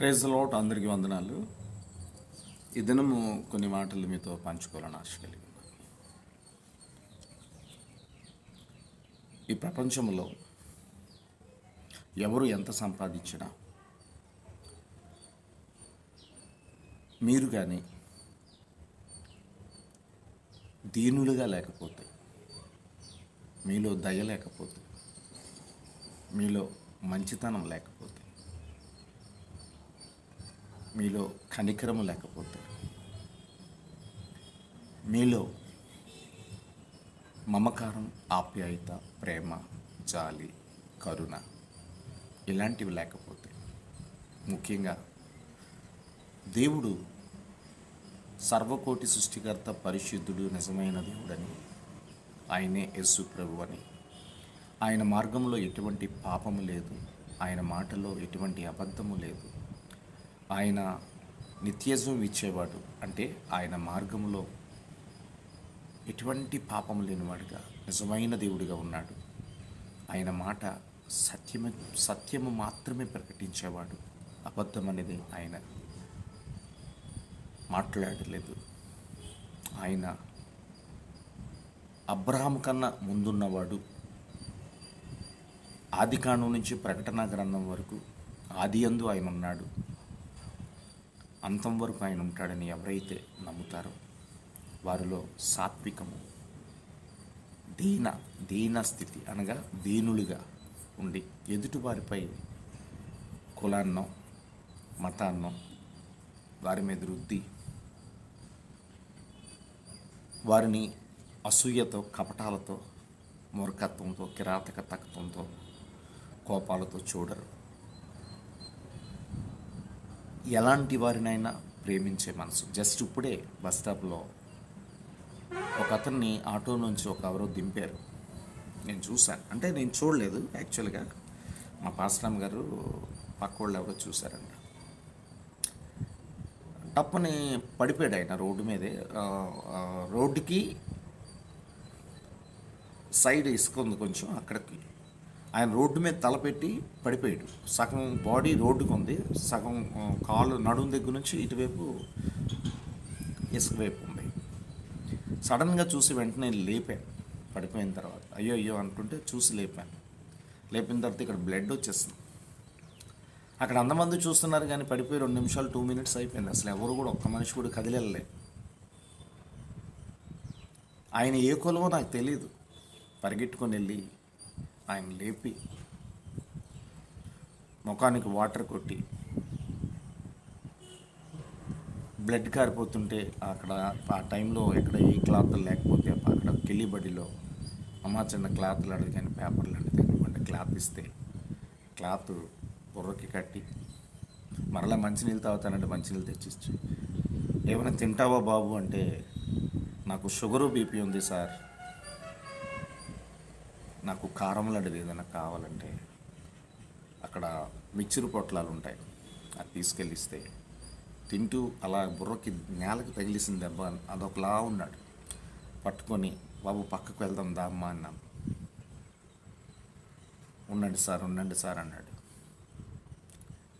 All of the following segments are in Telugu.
ప్రైజ్ లోట్ అందరికీ వందనాలు. ఈ దినము కొన్ని మాటలు మీతో పంచుకోవాలని ఆశ కలిగి ఈ ప్రపంచంలో ఎవరు ఎంత సంపాదించినా మీరు కానీ దీనులుగా లేకపోతే మీలో దయ లేకపోతే మీలో మంచితనం లేకపోతే మీలో కనికరము లేకపోతే మీలో మమకారం ఆప్యాయత ప్రేమ జాలి కరుణ ఇలాంటివి లేకపోతే ముఖ్యంగా దేవుడు సర్వకోటి సృష్టికర్త పరిశుద్ధుడు నిజమైన దేవుడని ఆయనే యేసు ప్రభు అని. ఆయన మార్గంలో ఎటువంటి పాపము లేదు. ఆయన మాటలో ఎటువంటి అబద్ధము లేదు. ఆయన నిత్యజం ఇచ్చేవాడు. అంటే ఆయన మార్గంలో ఎటువంటి పాపం లేనివాడుగా నిజమైన దేవుడిగా ఉన్నాడు. ఆయన మాట సత్యమే సత్యము మాత్రమే ప్రకటించేవాడు. అబద్ధం అనేది ఆయన మాట్లాడలేదు. ఆయన అబ్రహాం కన్నా ముందున్నవాడు. ఆది నుంచి ప్రకటన గ్రంథం వరకు ఆది అందు ఆయన ఉన్నాడు. అంతం వరకు ఆయన ఉంటాడని ఎవరైతే నమ్ముతారో వారిలో సాత్వికము దీన దీన స్థితి అనగా దీనులుగా ఉండి ఎదుటివారిపై కులాన్నో మతాన్నో వారి మీద రుద్ది వారిని అసూయతో కపటాలతో మూర్ఖత్వంతో కిరాతక తత్వంతో కోపాలతో చూడరు. ఎలాంటి వారినైనా ప్రేమించే మనసు. జస్ట్ ఇప్పుడే బస్ స్టాప్లో ఒక అతన్ని ఆటో నుంచి ఒక ఎవరో దింపారు. నేను చూశాను. అంటే నేను చూడలేదు యాక్చువల్గా. మా పాస్రామ్ గారు పక్క వాళ్ళు ఎవరో చూశారంట. టప్పని పడిపోయాడు ఆయన రోడ్డు మీదే. రోడ్డుకి సైడ్ ఇసుక ఉంది కొంచెం అక్కడికి. ఆయన రోడ్డు మీద తలపెట్టి పడిపోయాడు. సగం బాడీ రోడ్డుకు ఉంది. సగం కాళ్ళు కాలు నడుము దగ్గర నుంచి ఇటువైపు ఇసుక వైపు ఉంది. సడన్గా చూసి వెంటనే లేపాను. పడిపోయిన తర్వాత అయ్యో అయ్యో అనుకుంటే చూసి లేపాను. లేపిన తర్వాత ఇక్కడ బ్లడ్ వచ్చేస్తుంది అక్కడ అంతమంది చూస్తున్నారు కానీ పడిపోయి రెండు నిమిషాలు టూ మినిట్స్ అయిపోయింది. అసలు ఎవరు కూడా ఒక్క మనిషి కూడా కదిలే ఆయన ఏ కొలవో నాకు తెలియదు పరిగెట్టుకొని వెళ్ళి ఆయన లేపి ముఖానికి వాటర్ కొట్టి బ్లడ్ కారిపోతుంటే అక్కడ ఆ టైంలో ఎక్కడ ఏ క్లాత్ లేకపోతే అక్కడ కిల్లిబడిలో అమ్మ చిన్న క్లాత్లు అడిగాను పేపర్లు అడిగితే క్లాత్ ఇస్తే క్లాత్ బుర్రకి కట్టి మరలా మంచినీళ్ళు తాగుతానంటే మంచినీళ్ళు తెచ్చిచ్చి. ఏమైనా తింటావా బాబు అంటే నాకు షుగరు బీపీ ఉంది సార్. నాకు కారం లాంటిది ఏదైనా కావాలంటే అక్కడ మిక్చర్ పొట్లాలు ఉంటాయి. అది తీసుకెళ్ళిస్తే తింటూ అలా బుర్రకి నేలకి తగిలిసిన దెబ్బ అదొకలా ఉన్నాడు. పట్టుకొని బాబు పక్కకు వెళ్దాం దామ్మా అన్నాం ఉండండి సార్ ఉండండి సార్ అన్నాడు.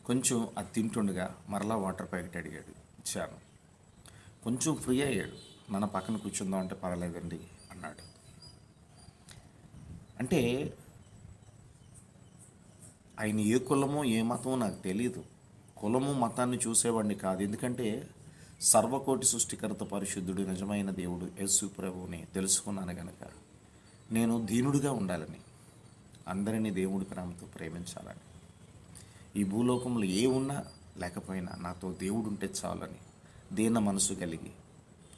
కొంచెం అది తింటుండగా మరలా వాటర్ ప్యాకెట్ అడిగాడు ఇచ్చాను. కొంచెం ఫ్రీ అయ్యాడు. మన పక్కన కూర్చుందాం అంటే పర్వాలేదండి అన్నాడు. అంటే ఆయన ఏ కులమో ఏ మతమో నాకు తెలియదు కులము మతాన్ని చూసేవాడిని కాదు. ఎందుకంటే సర్వకోటి సృష్టికర్త పరిశుద్ధుడు నిజమైన దేవుడు యేసు ప్రభువుని తెలుసుకున్నాను గనక. నేను దీనుడిగా ఉండాలని అందరినీ దేవుడి ప్రేమతో ప్రేమించాలని. ఈ భూలోకంలో ఏ ఉన్నా లేకపోయినా నాతో దేవుడు ఉంటే చాలని దీన మనసు కలిగి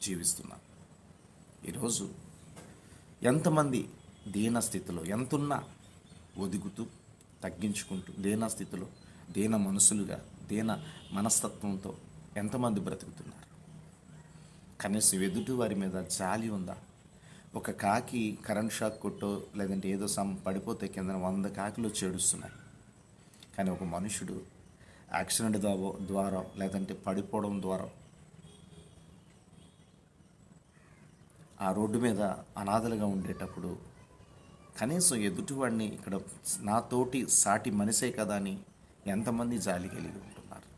జీవిస్తున్నాను. ఈరోజు ఎంతమంది దీనస్థితిలో ఎంతున్నా ఒదుగుతూ తగ్గించుకుంటూ దీనస్థితిలో దీన మనసులుగా దీన మనస్తత్వంతో ఎంతమంది బ్రతుకుతున్నారు? కనీసం ఎదుటి వారి మీద జాలి ఉందా? ఒక కాకి కరెంట్ షాక్ కొట్టో లేదంటే ఏదో సమ్ పడిపోతే కింద వంద కాకిలు చేడుస్తున్నాయి. కానీ ఒక మనుషుడు యాక్సిడెంట్ దావో ద్వారా లేదంటే పడిపోవడం ద్వారా ఆ రోడ్డు మీద అనాథలుగా ఉండేటప్పుడు కనీసం ఎదుటివాడిని ఇక్కడ నాతోటి సాటి మనిషే కదా అని ఎంతమంది జాలి కలిగి ఉంటున్నారు?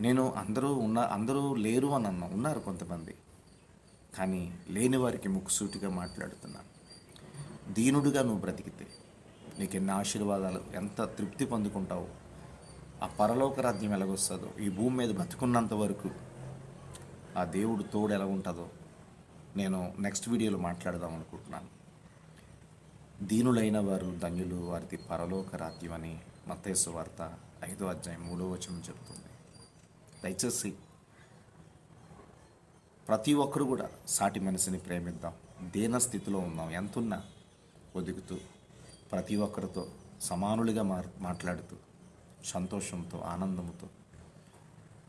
నేను అందరూ ఉన్న అందరూ లేరు అని అన్నా ఉన్నారు కొంతమంది. కానీ లేని వారికి ముక్కుసూటిగా మాట్లాడుతున్నాను దీనుడుగా నువ్వు బ్రతికితే నీకు ఎన్ని ఆశీర్వాదాలు ఎంత తృప్తి పొందుకుంటావు? ఆ పరలోక రాజ్యం ఎలాగొస్తుందో ఈ భూమి మీద బతుకున్నంత వరకు ఆ దేవుడు తోడు ఎలా ఉంటుందో నేను నెక్స్ట్ వీడియోలో మాట్లాడదాం అనుకుంటున్నాను. దీనులైన వారు ధన్యులు వారిది పరలోక రాజ్యం అని మత్తేసు వార్త ఐదో అధ్యాయం మూడో వచనం చెప్తుంది దయచేసి ప్రతి ఒక్కరు కూడా సాటి మనసుని ప్రేమిద్దాం. దీన స్థితిలో ఉందాం ఎంతున్నా ఒదుగుతూ ప్రతి ఒక్కరితో సమానులుగా మాట్లాడుతూ సంతోషంతో ఆనందంతో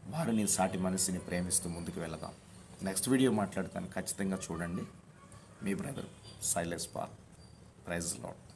వారిని సాటి మనసుని ప్రేమిస్తూ ముందుకు వెళదాం. నెక్స్ట్ వీడియో మాట్లాడతాను. ఖచ్చితంగా చూడండి. మీ brother Silas Paul. Praise lord